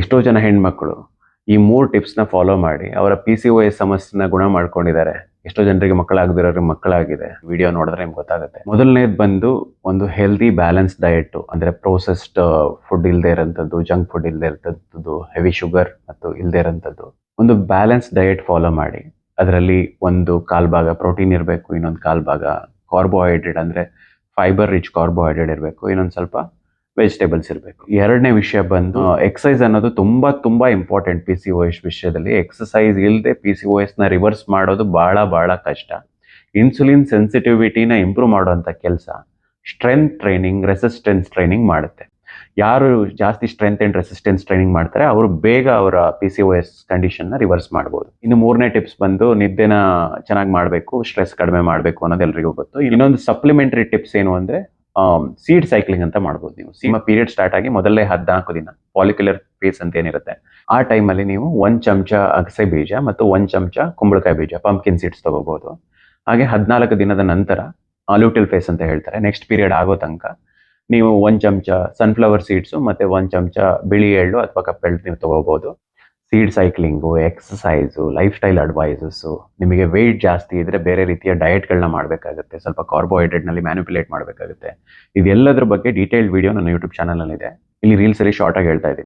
ಎಷ್ಟೋ ಜನ ಹೆಣ್ಮಕ್ಳು ಈ ಮೂರು ಟಿಪ್ಸ್ನ ಫಾಲೋ ಮಾಡಿ ಅವರ ಪಿ ಸಿ ಒ ಎಸ್ ಸಮಸ್ಯೆನ ಗುಣ ಮಾಡ್ಕೊಂಡಿದ್ದಾರೆ. ಎಷ್ಟೋ ಜನರಿಗೆ ಮಕ್ಕಳಾಗದಿರೋರಿಗೆ ಮಕ್ಕಳಾಗಿದೆ. ವಿಡಿಯೋ ನೋಡಿದ್ರೆ ನಿಮ್ಗೆ ಗೊತ್ತಾಗುತ್ತೆ. ಮೊದಲನೇದು ಬಂದು ಒಂದು ಹೆಲ್ದಿ ಬ್ಯಾಲೆನ್ಸ್ ಡಯಟ್ ಅಂದ್ರೆ ಪ್ರೋಸೆಸ್ಡ್ ಫುಡ್ ಇಲ್ಲದೆ ಇರೋಂಥದ್ದು ಜಂಕ್ ಫುಡ್ ಇಲ್ಲದೆ ಇರೋಂಥದ್ದು ಹೆವಿ ಶುಗರ್ ಮತ್ತು ಇಲ್ಲದೆ ಇರೋಂಥದ್ದು. ಒಂದು ಬ್ಯಾಲೆನ್ಸ್ ಡಯಟ್ ಫಾಲೋ ಮಾಡಿ. ಅದರಲ್ಲಿ ಒಂದು ಕಾಲ್ ಭಾಗ ಪ್ರೋಟೀನ್ ಇರಬೇಕು, ಇನ್ನೊಂದು ಕಾಲ್ ಭಾಗ ಕಾರ್ಬೋಹೈಡ್ರೇಟ್ ಅಂದ್ರೆ ಫೈಬರ್ ರಿಚ್ ಕಾರ್ಬೋಹೈಡ್ರೇಟ್ ಇರಬೇಕು, ಇನ್ನೊಂದು ಸ್ವಲ್ಪ ವೆಜಿಟೇಬಲ್ಸ್ ಇರಬೇಕು. ಎರಡನೇ ವಿಷಯ ಬಂದು ಎಕ್ಸಸೈಸ್ ಅನ್ನೋದು ತುಂಬಾ ತುಂಬಾ important P C O S ವಿಷಯದಲ್ಲಿ ಎಕ್ಸಸೈಸ್ ಇಲ್ಲದೆ ಪಿ ಸಿ ಓ ಎಸ್ನ ರಿವರ್ಸ್ ಮಾಡೋದು ಬಹಳ ಬಹಳ ಕಷ್ಟ. ಇನ್ಸುಲಿನ್ ಸೆನ್ಸಿಟಿವಿಟಿನ ಇಂಪ್ರೂವ್ ಮಾಡುವಂತ ಕೆಲಸ ಸ್ಟ್ರೆಂತ್ ಟ್ರೈನಿಂಗ್ ರೆಸಿಸ್ಟೆನ್ಸ್ ಟ್ರೈನಿಂಗ್ ಮಾಡುತ್ತೆ. ಯಾರು ಜಾಸ್ತಿ ಸ್ಟ್ರೆಂತ್ ಅಂಡ್ ರೆಸಿಸ್ಟೆನ್ಸ್ ಟ್ರೈನಿಂಗ್ ಮಾಡ್ತಾರೆ ಅವರು ಬೇಗ ಅವರ ಪಿ ಸಿ ಓ ಎಸ್ ಕಂಡೀಷನ್ನ ರಿವರ್ಸ್ ಮಾಡ್ಬೋದು. ಇನ್ನು ಮೂರನೇ ಟಿಪ್ಸ್ ಬಂದು ನಿದ್ದೆನ ಚೆನ್ನಾಗಿ ಮಾಡಬೇಕು ಸ್ಟ್ರೆಸ್ ಕಡಿಮೆ ಮಾಡಬೇಕು ಅನ್ನೋದು ಎಲ್ರಿಗೂ ಗೊತ್ತು. ಇನ್ನೊಂದು ಸಪ್ಲಿಮೆಂಟರಿ ಟಿಪ್ಸ್ ಏನು ಅಂದ್ರೆ ಸೀಡ್ ಸೈಕ್ಲಿಂಗ್ ಅಂತ ಮಾಡ್ಬೋದು ನೀವು. ಸೀಮ ಪೀರಿಯಡ್ ಸ್ಟಾರ್ಟ್ ಆಗಿ ಮೊದಲೇ ಹದಿನಾಲ್ಕು ದಿನ ಪಾಲಿಕ್ಯುಲರ್ ಫೇಸ್ ಅಂತ ಏನಿರುತ್ತೆ. ಆ ಟೈಮಲ್ಲಿ ನೀವು ಒಂದ್ ಚಮಚ ಅಗಸೆ ಬೀಜ ಮತ್ತು ಒಂದ್ ಚಮಚ ಕುಂಬಳಕಾಯಿ ಬೀಜ ಪಂಪ್ಕಿನ್ ಸೀಡ್ಸ್ ತಗೋಬಹುದು ಹಾಗೆ ಹದಿನಾಲ್ಕು ದಿನದ ನಂತರ ಆಲೂಟಿಲ್ ಫೇಸ್ ಅಂತ ಹೇಳ್ತಾರೆ. ನೆಕ್ಸ್ಟ್ ಪೀರಿಯಡ್ ಆಗೋ ತನಕ ನೀವು ಒಂದ್ ಚಮಚ ಸನ್ಫ್ಲವರ್ ಸೀಡ್ಸು ಮತ್ತೆ ಒಂದ್ ಚಮಚ ಬಿಳಿ ಎಳ್ಳು ಅಥವಾ ಕಪ್ಪೆಳ್ಳು ನೀವು ತಗೋಬಹುದು seed cycling exercise life style advices ನಿಮಗೆ ವೆಯ್ಟ್ ಜಾಸ್ತಿ ಇದ್ರೆ ಬೇರೆ ರೀತಿಯ ಡಯಟ್ಗಳನ್ನ ಮಾಡಬೇಕಾಗುತ್ತೆ. ಸ್ವಲ್ಪ ಕಾರ್ಬೋಹೈಡ್ರೇಟ್ನಲ್ಲಿ ಮ್ಯಾನಿಪುಲೇಟ್ ಮಾಡಬೇಕಾಗುತ್ತೆ. ಇದೆಲ್ಲದ್ರ ಬಗ್ಗೆ ಡೀಟೇಲ್ಡ್ ವಿಡಿಯೋ ನನ್ನ ಯೂಟ್ಯೂಬ್ ಚಾನಲಲ್ಲಿದೆ ಇಲ್ಲಿ ರೀಲ್ಸಲ್ಲಿ ಶಾರ್ಟಾಗಿ ಹೇಳ್ತಾ ಇದ್ದೀನಿ.